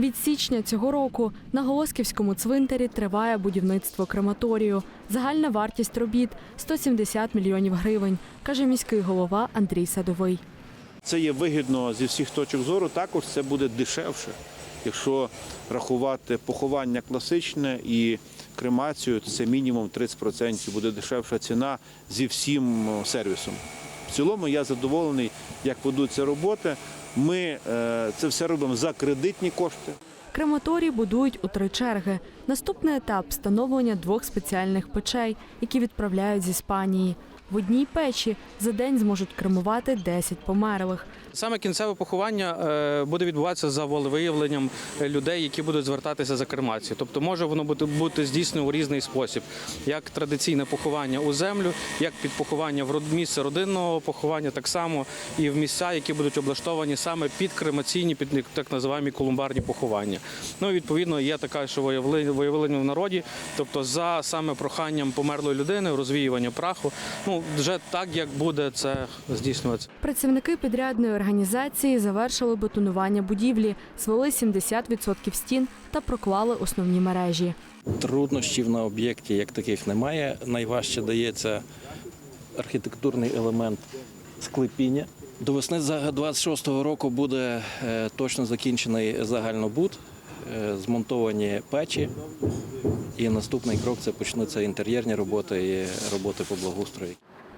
Від січня цього року на Голосківському цвинтарі триває будівництво крематорію. Загальна вартість робіт 170 мільйонів гривень, каже міський голова Андрій Садовий. Це є вигідно зі всіх точок зору. Також це буде дешевше, якщо рахувати поховання класичне і кремацію, то це мінімум 30% буде дешевша ціна зі всім сервісом. В цілому я задоволений, як ведуться роботи. Ми е, це все робимо за кредитні кошти. Крематорій будують у три черги. Наступний етап встановлення двох спеціальних печей, які відправляють з Іспанії. В одній печі за день зможуть кремувати 10 померлих. Саме кінцеве поховання е, буде відбуватися за волевиявленням людей, які будуть звертатися за кремацією. Тобто може воно бути, бути здійснено у різний спосіб, як традиційне поховання у землю, як під поховання в місце родинного поховання, так само і в місця, які будуть облаштовані саме під кремаційні, під так називаємо колумбарні поховання. Ну і відповідно є така, що виявлення в народі, тобто за саме проханням померлої людини, розвіювання праху. Ну вже так як буде це здійснюватися. Працівники підрядної організації завершили бетонування будівлі, звели 70% стін та проклали основні мережі. Труднощів на об'єкті як таких немає. Найважче дається архітектурний елемент склепіння. До весни 26-го року буде е, точно закінчений загальнобуд, е, змонтовані печі. І наступний крок це почнуться інтер'єрні роботи і роботи по благоустрою.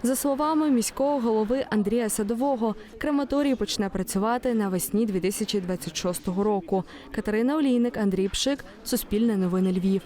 За словами міського голови Андрія Садового, крематорій почне працювати навесні 2026 року. Катерина Олійник, Андрій Пшик, Суспільне новини Львів.